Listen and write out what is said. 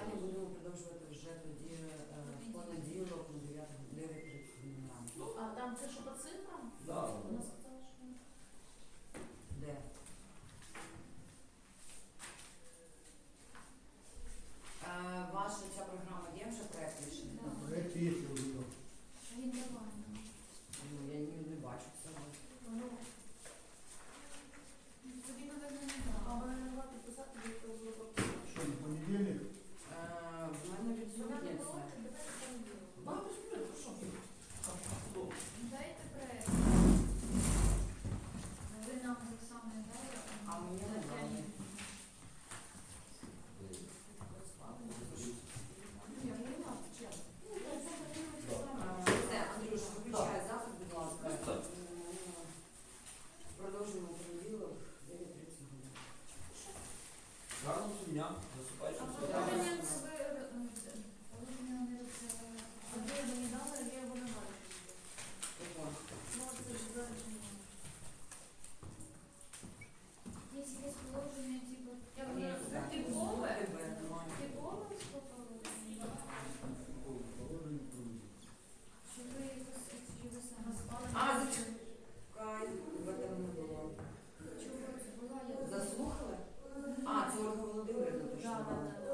питання будемо продовжувати вже тоді е, в понеділок на 9 ранку. Ну, а там це що по цифрам? Да, У нас А положення ви- ви- положення вони роз- роздані дали, є Amen.